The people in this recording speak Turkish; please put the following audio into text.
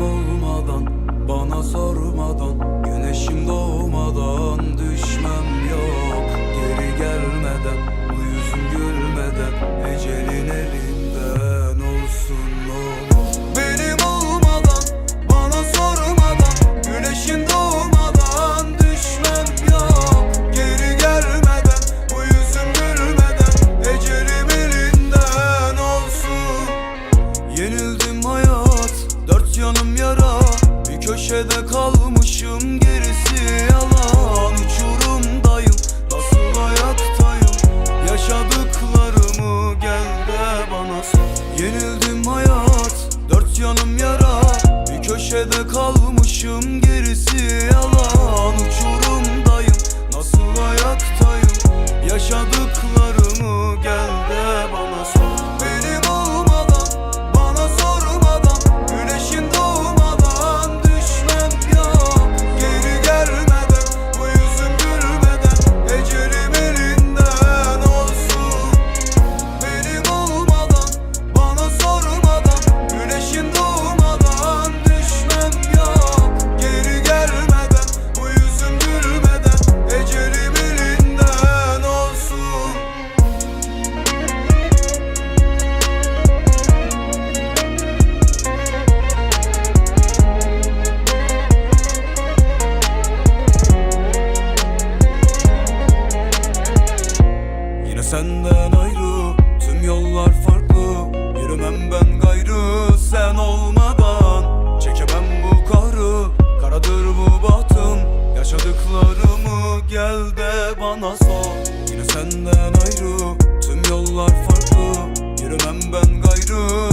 olmadan Bana sormadan Güneşim doğmadan Düşmem yok. Geri gelmeden Bu yüzün gülmeden Ecelin elinden olsun olur Benim olmadan Bana sormadan Güneşin doğmadan Düşmem yok. Geri gelmeden Bu yüzün gülmeden Ecelim elinden olsun. Hayat canım yara Bir köşede kalmışım gerisi yalan. Uçurumdayım nasıl ayaktayım Yaşadıklarımı gel de bana sor. Yenildim hayat dört yanım yara. Bir köşede kalmışım gerisi yalan. Uçurumdayım senden ayrı Tüm yollar farklı. Yürümem ben gayrı sen olmadan Çekemem bu kahrı Karadır bu batım Yaşadıklarımı gel de bana sor. Yine senden ayrı Tüm yollar farklı. Yürümem ben gayrı